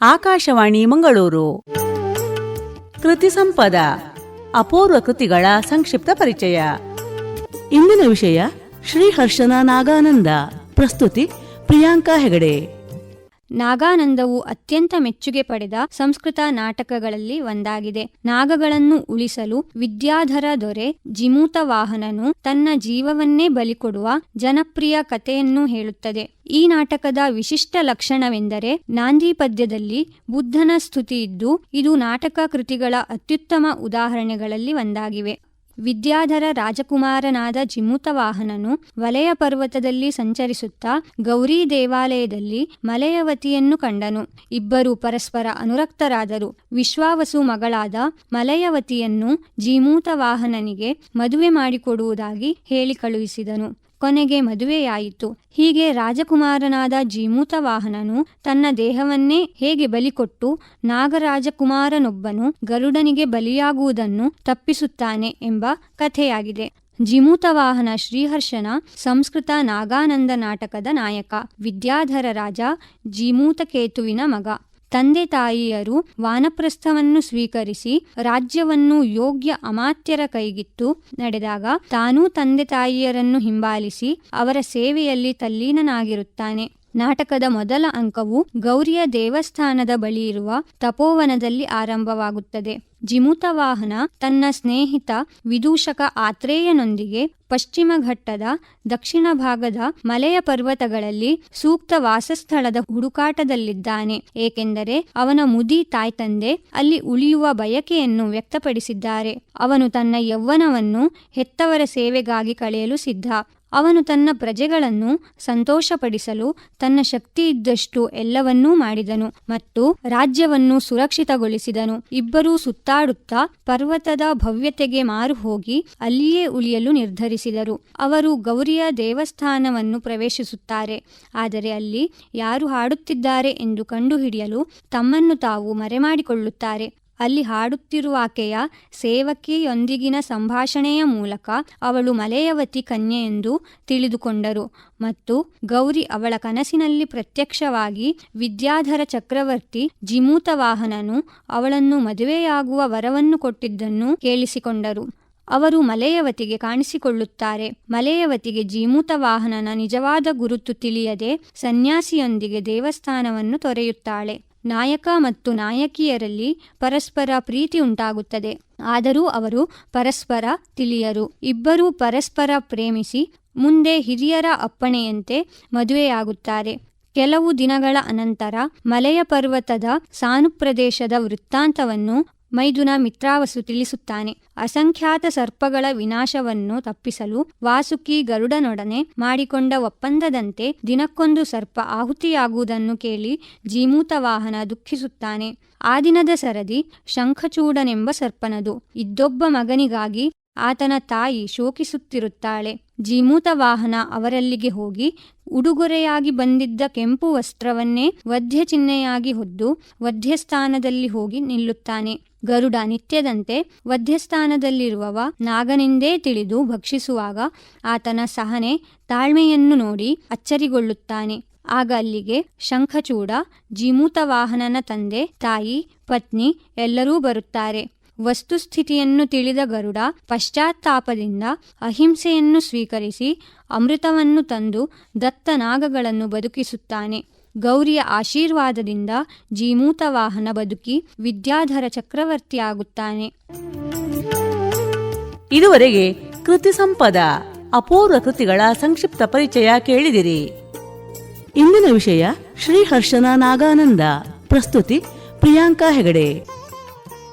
ಆಕಾಶವಾಣಿ ಮಂಗಳೂರು. ಕೃತಿ ಸಂಪದ, ಅಪೂರ್ವ ಕೃತಿಗಳ ಸಂಕ್ಷಿಪ್ತ ಪರಿಚಯ. ಇಂದಿನ ವಿಷಯ ಶ್ರೀಹರ್ಷನ ನಾಗಾನಂದ. ಪ್ರಸ್ತುತಿ ಪ್ರಿಯಾಂಕಾ ಹೆಗಡೆ. ನಾಗಾನಂದವು ಅತ್ಯಂತ ಮೆಚ್ಚುಗೆ ಪಡೆದ ಸಂಸ್ಕೃತ ನಾಟಕಗಳಲ್ಲಿ ಒಂದಾಗಿದೆ. ನಾಗಗಳನ್ನು ಉಳಿಸಲು ವಿದ್ಯಾಧರ ದೊರೆ ಜಿಮೂತ ವಾಹನನು ತನ್ನ ಜೀವವನ್ನೇ ಬಲಿಕೊಡುವ ಜನಪ್ರಿಯ ಕಥೆಯನ್ನು ಹೇಳುತ್ತದೆ. ಈ ನಾಟಕದ ವಿಶಿಷ್ಟ ಲಕ್ಷಣವೆಂದರೆ ನಾಂದಿ ಪದ್ಯದಲ್ಲಿ ಬುದ್ಧನ ಸ್ತುತಿ ಇದ್ದು, ಇದು ನಾಟಕ ಕೃತಿಗಳ ಅತ್ಯುತ್ತಮ ಉದಾಹರಣೆಗಳಲ್ಲಿ ಒಂದಾಗಿವೆ. ವಿದ್ಯಾಧರ ರಾಜಕುಮಾರನಾದ ಜಿಮುತವಾಹನನು ವಲಯ ಪರ್ವತದಲ್ಲಿ ಸಂಚರಿಸುತ್ತಾ ಗೌರಿ ದೇವಾಲಯದಲ್ಲಿ ಮಲಯವತಿಯನ್ನು ಕಂಡನು. ಇಬ್ಬರು ಪರಸ್ಪರ ಅನುರಕ್ತರಾದರು. ವಿಶ್ವಾವಸು ಮಗಳಾದ ಮಲಯವತಿಯನ್ನು ಜಿಮೂತವಾಹನನಿಗೆ ಮದುವೆ ಮಾಡಿಕೊಡುವುದಾಗಿ ಹೇಳಿ ಕಳುಹಿಸಿದನು. ಕೊನೆಗೆ ಮದುವೆಯಾಯಿತು. ಹೀಗೆ ರಾಜಕುಮಾರನಾದ ಜೀಮೂತವಾಹನನು ತನ್ನ ದೇಹವನ್ನೇ ಹೇಗೆ ಬಲಿಕೊಟ್ಟು ನಾಗರಾಜಕುಮಾರನೊಬ್ಬನು ಗರುಡನಿಗೆ ಬಲಿಯಾಗುವುದನ್ನು ತಪ್ಪಿಸುತ್ತಾನೆ ಎಂಬ ಕಥೆಯಾಗಿದೆ. ಜಿಮೂತವಾಹನ ಶ್ರೀಹರ್ಷನ ಸಂಸ್ಕೃತ ನಾಗಾನಂದ ನಾಟಕದ ನಾಯಕ, ವಿದ್ಯಾಧರ ರಾಜ ಜಿಮೂತಕೇತುವಿನ ಮಗ. ತಂದೆ ತಾಯಿಯರು ವಾನಪ್ರಸ್ಥವನ್ನು ಸ್ವೀಕರಿಸಿ ರಾಜ್ಯವನ್ನು ಯೋಗ್ಯ ಅಮಾತ್ಯರ ಕೈಗಿತ್ತು ನಡೆದಾಗ ತಾನೂ ತಂದೆ ತಾಯಿಯರನ್ನು ಹಿಂಬಾಲಿಸಿ ಅವರ ಸೇವೆಯಲ್ಲಿ ತಲ್ಲೀನನಾಗಿರುತ್ತಾನೆ. ನಾಟಕದ ಮೊದಲ ಅಂಕವು ಗೌರಿಯ ದೇವಸ್ಥಾನದ ಬಳಿ ಇರುವ ತಪೋವನದಲ್ಲಿ ಆರಂಭವಾಗುತ್ತದೆ. ಜಿಮುತವಾಹನ ತನ್ನ ಸ್ನೇಹಿತ ವಿದೂಷಕ ಆತ್ರೇಯನೊಂದಿಗೆ ಪಶ್ಚಿಮ ಘಟ್ಟದ ದಕ್ಷಿಣ ಭಾಗದ ಮಲೆಯ ಪರ್ವತಗಳಲ್ಲಿ ಸೂಕ್ತ ವಾಸಸ್ಥಳದ ಹುಡುಕಾಟದಲ್ಲಿದ್ದಾನೆ. ಏಕೆಂದರೆ ಅವನ ಮುದಿ ತಾಯ್ತಂದೆ ಅಲ್ಲಿ ಉಳಿಯುವ ಬಯಕೆಯನ್ನು ವ್ಯಕ್ತಪಡಿಸಿದ್ದಾರೆ. ಅವನು ತನ್ನ ಯೌವನವನ್ನು ಹೆತ್ತವರ ಸೇವೆಗಾಗಿ ಕಳೆಯಲು ಸಿದ್ಧ. ಅವನು ತನ್ನ ಪ್ರಜೆಗಳನ್ನು ಸಂತೋಷಪಡಿಸಲು ತನ್ನ ಶಕ್ತಿ ಇದ್ದಷ್ಟು ಎಲ್ಲವನ್ನೂ ಮಾಡಿದನು ಮತ್ತು ರಾಜ್ಯವನ್ನು ಸುರಕ್ಷಿತಗೊಳಿಸಿದನು. ಇಬ್ಬರೂ ಸುತ್ತಾಡುತ್ತಾ ಪರ್ವತದ ಭವ್ಯತೆಗೆ ಮಾರು ಹೋಗಿ ಅಲ್ಲಿಯೇ ಉಳಿಯಲು ನಿರ್ಧರಿಸಿದರು. ಅವರು ಗೌರಿಯ ದೇವಸ್ಥಾನವನ್ನು ಪ್ರವೇಶಿಸುತ್ತಾರೆ. ಆದರೆ ಅಲ್ಲಿ ಯಾರು ಹಾಡುತ್ತಿದ್ದಾರೆ ಎಂದು ಕಂಡುಹಿಡಿಯಲು ತಮ್ಮನ್ನು ತಾವು ಮರೆಮಾಡಿಕೊಳ್ಳುತ್ತಾರೆ. ಅಲ್ಲಿ ಹಾಡುತ್ತಿರುವ ಆಕೆಯ ಸೇವಕಿಯೊಂದಿಗಿನ ಸಂಭಾಷಣೆಯ ಮೂಲಕ ಅವಳು ಮಲೆಯವತಿ ಕನ್ಯೆ ಎಂದು ತಿಳಿದುಕೊಂಡರು. ಮತ್ತು ಗೌರಿ ಅವಳ ಕನಸಿನಲ್ಲಿ ಪ್ರತ್ಯಕ್ಷವಾಗಿ ವಿದ್ಯಾಧರ ಚಕ್ರವರ್ತಿ ಜಿಮೂತವಾಹನನು ಅವಳನ್ನು ಮದುವೆಯಾಗುವ ವರವನ್ನು ಕೊಟ್ಟಿದ್ದನ್ನು ಕೇಳಿಸಿಕೊಂಡರು. ಅವರು ಮಲೆಯವತಿಗೆ ಕಾಣಿಸಿಕೊಳ್ಳುತ್ತಾರೆ. ಮಲೆಯವತಿಗೆ ಜೀಮೂತ ವಾಹನನ ನಿಜವಾದ ಗುರುತು ತಿಳಿಯದೆ ಸನ್ಯಾಸಿಯೊಂದಿಗೆ ದೇವಸ್ಥಾನವನ್ನು ತೊರೆಯುತ್ತಾಳೆ. ನಾಯಕ ಮತ್ತು ನಾಯಕಿಯರಲ್ಲಿ ಪರಸ್ಪರ ಪ್ರೀತಿ ಉಂಟಾಗುತ್ತದೆ. ಆದರೂ ಅವರು ಪರಸ್ಪರ ತಿಳಿಯರು. ಇಬ್ಬರೂ ಪರಸ್ಪರ ಪ್ರೇಮಿಸಿ ಮುಂದೆ ಹಿರಿಯರ ಅಪ್ಪಣೆಯಂತೆ ಮದುವೆಯಾಗುತ್ತಾರೆ. ಕೆಲವು ದಿನಗಳ ಅನಂತರ ಮಲೆಯ ಪರ್ವತದ ಸಾನುಪ್ರದೇಶದ ವೃತ್ತಾಂತವನ್ನು ಮೈದುನ ಮಿತ್ರಾವಸು ತಿಳಿಸುತ್ತಾನೆ. ಅಸಂಖ್ಯಾತ ಸರ್ಪಗಳ ವಿನಾಶವನ್ನು ತಪ್ಪಿಸಲು ವಾಸುಕಿ ಗರುಡನೊಡನೆ ಮಾಡಿಕೊಂಡ ಒಪ್ಪಂದದಂತೆ ದಿನಕ್ಕೊಂದು ಸರ್ಪ ಆಹುತಿಯಾಗುವುದನ್ನು ಕೇಳಿ ಜೀಮೂತವಾಹನ ದುಃಖಿಸುತ್ತಾನೆ. ಆ ದಿನದ ಸರದಿ ಶಂಖಚೂಡನೆಂಬ ಸರ್ಪನದು. ಇದ್ದೊಬ್ಬ ಮಗನಿಗಾಗಿ ಆತನ ತಾಯಿ ಶೋಕಿಸುತ್ತಿರುತ್ತಾಳೆ. ಜೀಮೂತವಾಹನ ಅವರಲ್ಲಿಗೆ ಹೋಗಿ ಉಡುಗೊರೆಯಾಗಿ ಬಂದಿದ್ದ ಕೆಂಪು ವಸ್ತ್ರವನ್ನೇ ವಧ್ಯ ಚಿಹ್ನೆಯಾಗಿ ಹೊದ್ದು ವಧ್ಯಸ್ಥಾನದಲ್ಲಿ ಹೋಗಿ ನಿಲ್ಲುತ್ತಾನೆ. ಗರುಡ ನಿತ್ಯದಂತೆ ವಧ್ಯಸ್ಥಾನದಲ್ಲಿರುವವ ನಾಗನೆಂದೇ ತಿಳಿದು ಭಕ್ಷಿಸುವಾಗ ಆತನ ಸಹನೆ ತಾಳ್ಮೆಯನ್ನು ನೋಡಿ ಅಚ್ಚರಿಗೊಳ್ಳುತ್ತಾನೆ. ಆಗ ಅಲ್ಲಿಗೆ ಶಂಖಚೂಡ ಜೀಮೂತವಾಹನನ ತಂದೆ, ತಾಯಿ, ಪತ್ನಿ ಎಲ್ಲರೂ ಬರುತ್ತಾರೆ. ವಸ್ತುಸ್ಥಿತಿಯನ್ನು ತಿಳಿದ ಗರುಡ ಪಶ್ಚಾತ್ತಾಪದಿಂದ ಅಹಿಂಸೆಯನ್ನು ಸ್ವೀಕರಿಸಿ ಅಮೃತವನ್ನು ತಂದು ದತ್ತ ನಾಗಗಳನ್ನು ಬದುಕಿಸುತ್ತಾನೆ. ಗೌರಿಯ ಆಶೀರ್ವಾದದಿಂದ ಜೀಮೂತವಾಹನ ಬದುಕಿ ವಿದ್ಯಾಧರ ಚಕ್ರವರ್ತಿಯಾಗುತ್ತಾನೆ. ಇದುವರೆಗೆ ಕೃತಿ ಸಂಪದ, ಅಪೂರ್ವ ಕೃತಿಗಳ ಸಂಕ್ಷಿಪ್ತ ಪರಿಚಯ ಕೇಳಿದಿರಿ. ಇಂದಿನ ವಿಷಯ ಶ್ರೀಹರ್ಷನ ನಾಗಾನಂದ. ಪ್ರಸ್ತುತಿ ಪ್ರಿಯಾಂಕಾ ಹೆಗಡೆ.